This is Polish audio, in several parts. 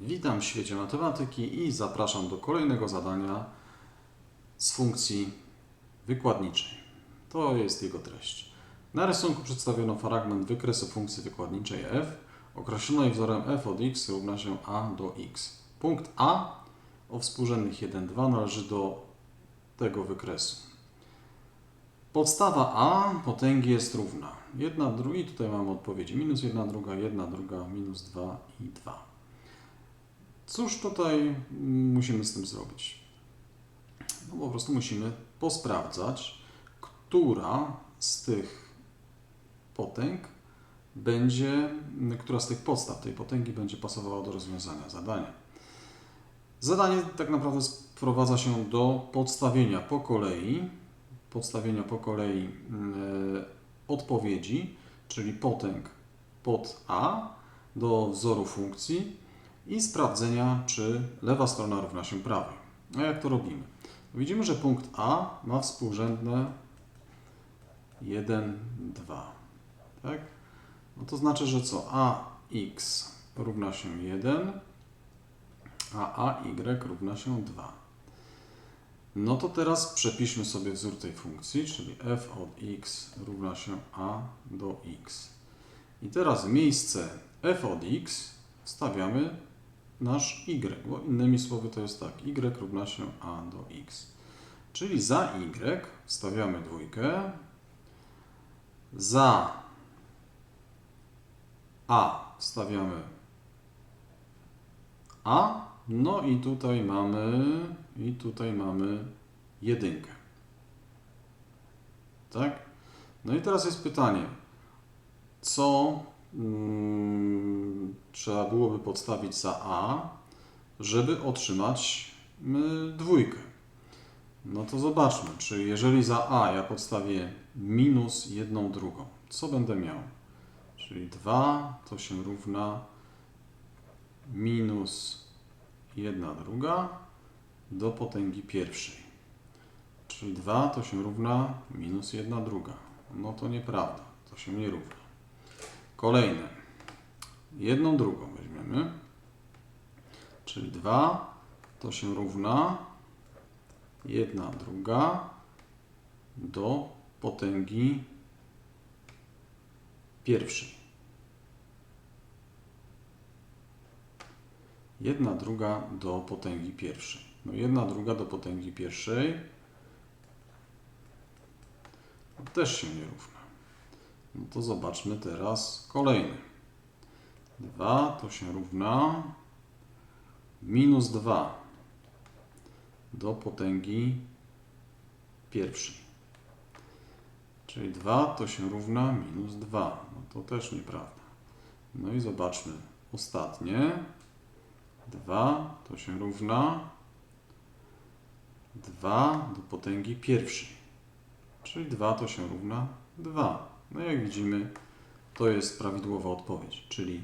Witam w świecie matematyki i zapraszam do kolejnego zadania z funkcji wykładniczej. To jest jego treść. Na rysunku przedstawiono fragment wykresu funkcji wykładniczej f określonej wzorem f od x równa się a do x. Punkt a o współrzędnych 1, 2 należy do tego wykresu. Podstawa a potęgi jest równa. Jedna, druga, i tutaj mamy odpowiedzi. Minus 1, druga, 1, druga, minus 2 i 2. Cóż tutaj musimy z tym zrobić? No po prostu musimy posprawdzać, która z tych potęg będzie, która z tych podstaw tej potęgi będzie pasowała do rozwiązania zadania. Zadanie tak naprawdę sprowadza się do podstawienia po kolei, podstawienia po kolei e, odpowiedzi, czyli potęg pod A do wzoru funkcji i sprawdzenia, czy lewa strona równa się prawej. A jak to robimy? Widzimy, że punkt A ma współrzędne 1, 2. Tak? No to znaczy, że co? AX równa się 1, a AY równa się 2. No to teraz przepiszmy sobie wzór tej funkcji, czyli f od x równa się a do x. I teraz w miejsce f od x wstawiamy nasz y, bo innymi słowy to jest tak, y równa się a do x. Czyli za y wstawiamy dwójkę, za a wstawiamy a, no i tutaj mamy, i tutaj mamy jedynkę. Tak? No i teraz jest pytanie, co trzeba byłoby podstawić za a, żeby otrzymać y, dwójkę. No to zobaczmy, czy jeżeli za a ja podstawię minus jedną drugą, co będę miał? Czyli 2 to się równa minus 1 druga do potęgi pierwszej. Czyli 2 to się równa minus 1 druga. No to nieprawda, to się nie równa. Kolejne. Jedną drugą weźmiemy. Czyli 2 to się równa 1 druga do potęgi pierwszej. Jedna druga do potęgi pierwszej. No jedna druga do potęgi pierwszej też się nie równa. No to zobaczmy teraz kolejny. 2 to się równa minus 2 do potęgi pierwszej. Czyli 2 to się równa minus 2. No to też nieprawda. No i zobaczmy ostatnie. 2 to się równa 2 do potęgi pierwszej. Czyli 2 to się równa 2. No jak widzimy, to jest prawidłowa odpowiedź. Czyli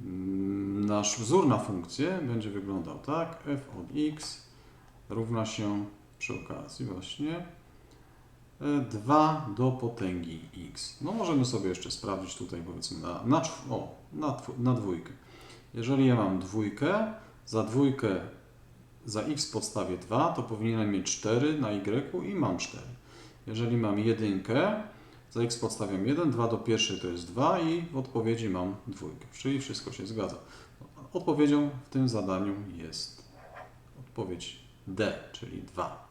mm, nasz wzór na funkcję będzie wyglądał tak. f od x równa się przy okazji właśnie 2 do potęgi x. No możemy sobie jeszcze sprawdzić tutaj powiedzmy na, na, o, na, na dwójkę. Jeżeli ja mam dwójkę, za dwójkę za x podstawię 2, to powinienem mieć 4 na y i mam 4. Jeżeli mam jedynkę, za podstawiam 1, 2 do pierwszej to jest 2 i w odpowiedzi mam dwójkę. Czyli wszystko się zgadza. Odpowiedzią w tym zadaniu jest odpowiedź D, czyli 2.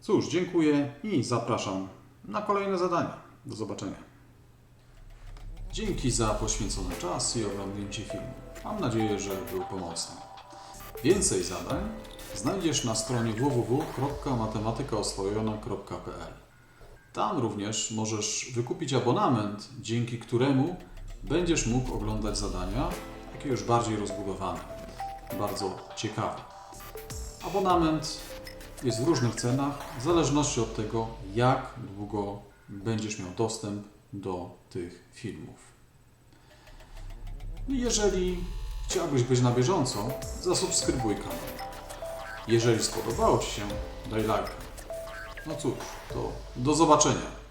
Cóż, dziękuję i zapraszam na kolejne zadania. Do zobaczenia. Dzięki za poświęcony czas i oglądnięcie filmu. Mam nadzieję, że był pomocny. Więcej zadań znajdziesz na stronie www.matematykaoswojona.pl. Tam również możesz wykupić abonament, dzięki któremu będziesz mógł oglądać zadania takie już bardziej rozbudowane, bardzo ciekawe. Abonament jest w różnych cenach, w zależności od tego, jak długo będziesz miał dostęp do tych filmów. Jeżeli chciałbyś być na bieżąco, zasubskrybuj kanał. Jeżeli spodobało Ci się, daj lajka. No cóż, to do zobaczenia.